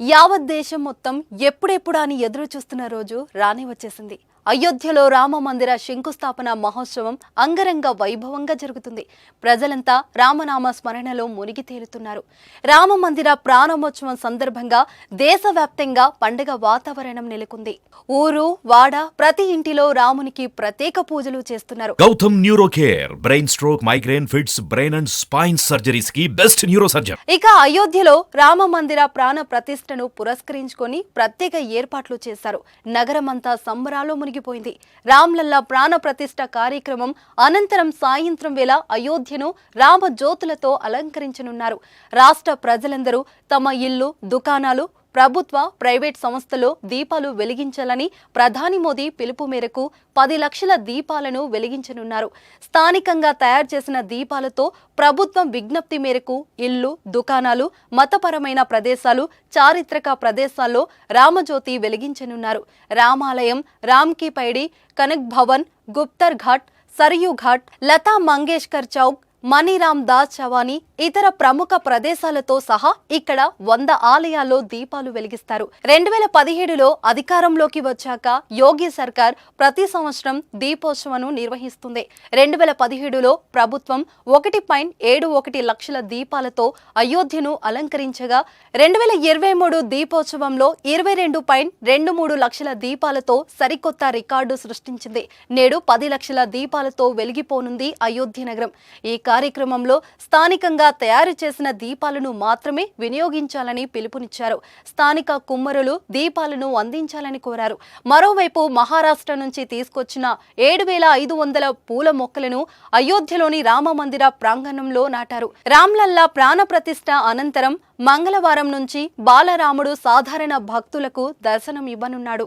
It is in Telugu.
యావత్ దేశం మొత్తం ఎప్పుడెప్పుడు అని ఎదురు చూస్తున్న రోజు రానే వచ్చేసింది. అయోధ్యలో రామ మందిర శంకుస్థాపన మహోత్సవం అంగరంగ వైభవంగా జరుగుతుంది. ప్రజలంతా రామనామ స్మరణలో మునిగి తేలుతున్నారు. రామ మందిర ప్రారంభోత్సవం సందర్భంగా దేశవ్యాప్తంగా పండుగ వాతావరణం నెలకొంది. ఊరు వాడ ప్రతి ఇంటిలో రామునికి ప్రత్యేక పూజలు చేస్తున్నారు. Gautam neuro care brain stroke migraine fits brain and spine సర్జరీస్కి best neurosurgeon ఇక అయోధ్యలో రామ మందిర ప్రాణ ప్రతిష్టను పురస్కరించుకొని ప్రత్యేక ఏర్పాట్లు చేశారు. నగరమంతా సంబరాలు మునిగిపోయింది. రామ్లల్లా ప్రాణ ప్రతిష్ట కార్యక్రమం అనంతరం సాయంత్రం వేళ అయోధ్యను రామ జ్యోతులతో అలంకరించనున్నారు. రాష్ట్ర ప్రజలందరూ తమ ఇల్లు దుకాణాలు ప్రభుత్వ ప్రైవేట్ సంస్థలో దీపాలు వెలిగించాలని ప్రధాని మోదీ పిలుపు మేరకు పది లక్షల దీపాలను వెలిగించనున్నారు. స్థానికంగా తయారు చేసిన దీపాలతో ప్రభుత్వం విజ్ఞప్తి మేరకు ఇల్లు దుకాణాలు మతపరమైన ప్రదేశాలు చారిత్రక ప్రదేశాల్లో రామజ్యోతి వెలిగించనున్నారు. రామాలయం రామ్కి పైడి కనక్ భవన్ గుప్తర్ ఘాట్ సరియు ఘాట్ లతా మంగేష్కర్ చౌక్ మణిరామ్ దాస్ చవాని ఇతర ప్రముఖ ప్రదేశాలతో సహా ఇక్కడ వంద ఆలయాల్లో దీపాలు వెలిగిస్తారు. రెండు వేల పదిహేడులో అధికారంలోకి వచ్చాక యోగి సర్కార్ ప్రతి సంవత్సరం దీపోత్సవను నిర్వహిస్తుంది. రెండు వేల పదిహేడులో ప్రభుత్వం ఒకటి పాయింట్ ఏడు ఒకటి లక్షల దీపాలతో అయోధ్యను అలంకరించగా రెండు వేల ఇరవై మూడు దీపోత్సవంలో ఇరవై రెండు పాయింట్ రెండు మూడు లక్షల దీపాలతో సరికొత్త రికార్డు సృష్టించింది. నేడు పది లక్షల దీపాలతో వెలిగిపోనుంది అయోధ్య నగరం. ఈ కార్యక్రమంలో స్థానికంగా తయారు చేసిన దీపాలను మాత్రమే వినియోగించాలని పిలుపునిచ్చారు. స్థానిక కుమ్మరులు దీపాలను అందించాలని కోరారు. మరోవైపు మహారాష్ట్ర నుంచి తీసుకొచ్చిన ఏడు వేల ఐదు వందల పూల మొక్కలను అయోధ్యలోని రామ మందిర ప్రాంగణంలో నాటారు. రామ్లల్లా ప్రాణ ప్రతిష్ట అనంతరం మంగళవారం నుంచి బాలరాముడు సాధారణ భక్తులకు దర్శనం ఇవ్వనున్నాడు